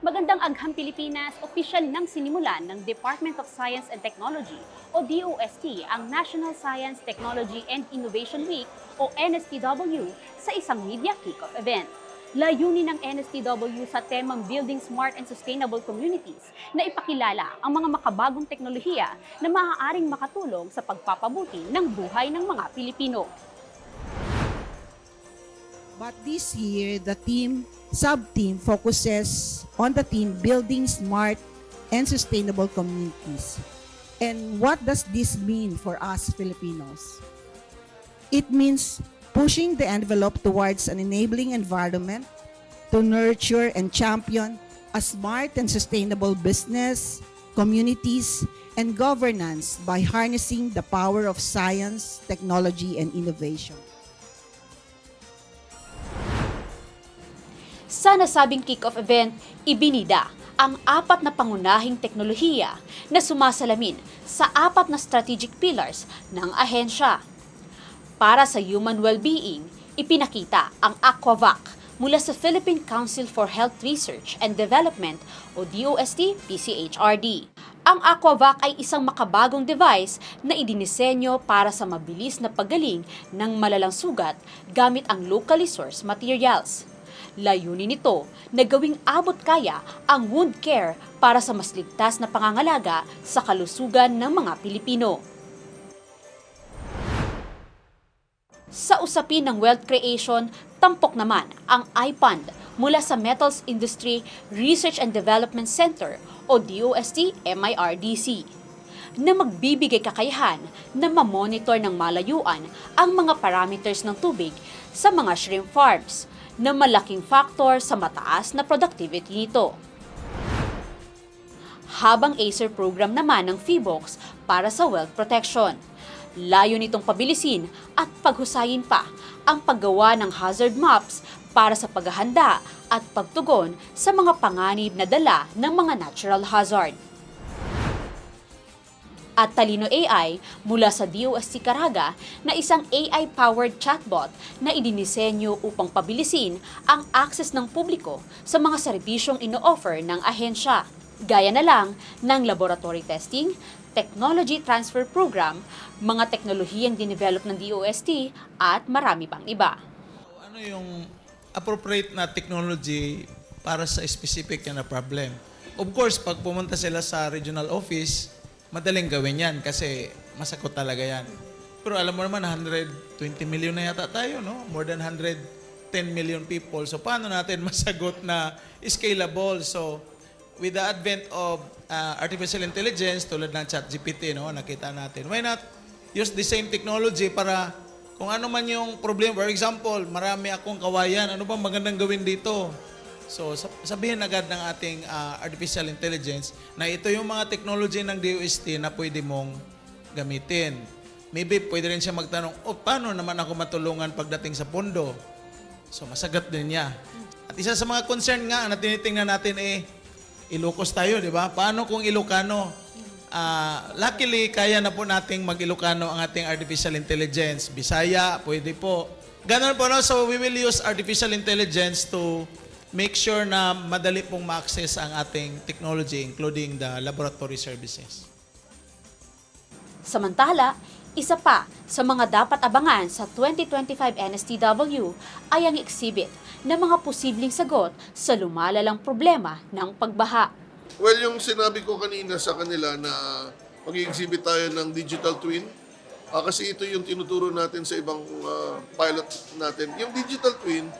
Magandang Agham Pilipinas, opisyal nang sinimulan ng Department of Science and Technology o DOST ang National Science, Technology and Innovation Week o NSTW sa isang media kick-off event. Layunin ng NSTW sa temang Building Smart and Sustainable Communities na ipakilala ang mga makabagong teknolohiya na maaaring makatulong sa pagpapabuti ng buhay ng mga Pilipino. But this year, the team, sub-team focuses on the team building smart and sustainable communities. And what does this mean for us Filipinos? It means pushing the envelope towards an enabling environment to nurture and champion a smart and sustainable business, communities, and governance by harnessing the power of science, technology, and innovation. Sa nasabing kick-off event, ibinida ang apat na pangunahing teknolohiya na sumasalamin sa apat na strategic pillars ng ahensya. Para sa human well-being, ipinakita ang Aquavac mula sa Philippine Council for Health Research and Development o DOST PCHRD. Ang Aquavac ay isang makabagong device na idinisenyo para sa mabilis na paggaling ng malalang sugat gamit ang locally sourced materials. Layunin nito na gawing abot kaya ang wound care para sa mas ligtas na pangangalaga sa kalusugan ng mga Pilipino. Sa usapin ng wealth creation, tampok naman ang iPond mula sa Metals Industry Research and Development Center o DOST MIRDC na magbibigay kakayahan na mamonitor ng malayuan ang mga parameters ng tubig sa mga shrimp farms na malaking factor sa mataas na productivity nito. Habang ACER program naman ng FIBOX para sa wealth protection. Layo nitong pabilisin at paghusayin pa ang paggawa ng hazard maps para sa paghahanda at pagtugon sa mga panganib na dala ng mga natural hazard at Talino AI mula sa DOST Caraga na isang AI-powered chatbot na idinisenyo upang pabilisin ang access ng publiko sa mga serbisyong ino-offer ng ahensya. Gaya na lang ng laboratory testing, technology transfer program, mga teknolohiyang dinevelop ng DOST at marami pang iba. Ano yung appropriate na technology para sa specific na problem? Of course, pag pumunta sila sa regional office, madaling gawin yan kasi masakot talaga yan. Pero alam mo naman, 120 million na yata tayo, no? More than 110 million people. So paano natin masagot na scalable? So with the advent of uh, artificial intelligence tulad ng ChatGPT, no, nakita natin. Why not use the same technology para kung ano man yung problem, for example, marami akong kawayan, ano ba magandang gawin dito? So, sab- sabihin agad ng ating uh, artificial intelligence na ito yung mga technology ng DOST na pwede mong gamitin. Maybe pwede rin siya magtanong, oh, paano naman ako matulungan pagdating sa pondo? So, masagot din niya. At isa sa mga concern nga na tinitingnan natin eh, Ilocos tayo, di ba? Paano kung Ilocano? Ah, luckily, kaya na po nating mag-Ilocano ang ating artificial intelligence. Bisaya, pwede po. Ganun po, no? So, we will use artificial intelligence to make sure na madali pong ma-access ang ating technology, including the laboratory services. Samantala, isa pa sa mga dapat abangan sa 2025 NSTW ay ang exhibit ng mga posibleng sagot sa lumalalang problema ng pagbaha. Well, yung sinabi ko kanina sa kanila na mag-exhibit tayo ng digital twin, ah, kasi ito yung tinuturo natin sa ibang ah, pilot natin. Yung digital twin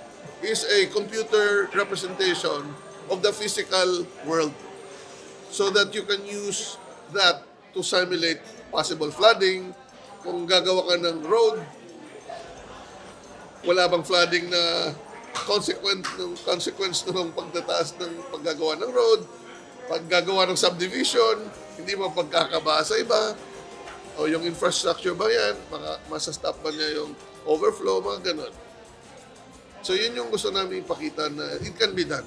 is a computer representation of the physical world so that you can use that to simulate possible flooding, kung gagawa ka ng road, wala bang flooding na consequent ng consequence ng pagtataas ng paggagawa ng road, paggagawa ng subdivision, hindi mo pagkakaba sa iba, o yung infrastructure ba yan, masastop ba niya yung overflow, mga ganon. So yun yung gusto namin ipakita na it can be done.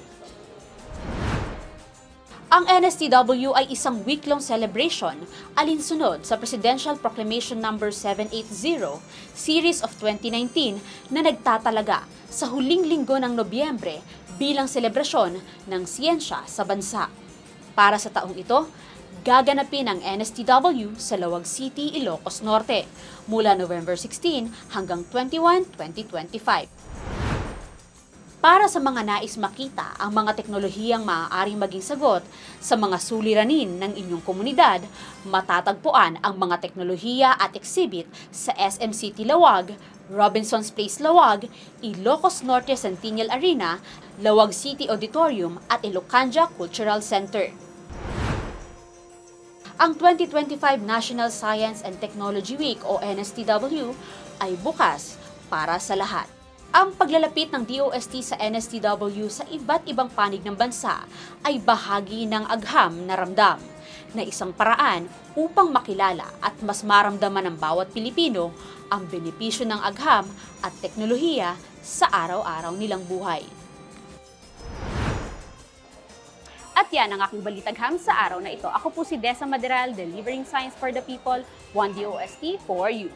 Ang NSTW ay isang week-long celebration alinsunod sa Presidential Proclamation No. 780 Series of 2019 na nagtatalaga sa huling linggo ng Nobyembre bilang selebrasyon ng siyensya sa bansa. Para sa taong ito, gaganapin ang NSTW sa Lawag City, Ilocos Norte mula November 16 hanggang 21, 2025. Para sa mga nais makita ang mga teknolohiyang maaaring maging sagot sa mga suliranin ng inyong komunidad, matatagpuan ang mga teknolohiya at exhibit sa SM City Lawag, Robinson's Place Lawag, Ilocos Norte Centennial Arena, Lawag City Auditorium at Ilocanja Cultural Center. Ang 2025 National Science and Technology Week o NSTW ay bukas para sa lahat. Ang paglalapit ng DOST sa NSTW sa iba't ibang panig ng bansa ay bahagi ng agham na ramdam na isang paraan upang makilala at mas maramdaman ng bawat Pilipino ang benepisyo ng agham at teknolohiya sa araw-araw nilang buhay. At yan ang aking balitagham sa araw na ito. Ako po si Desa Maderal, delivering science for the people, 1DOST for you.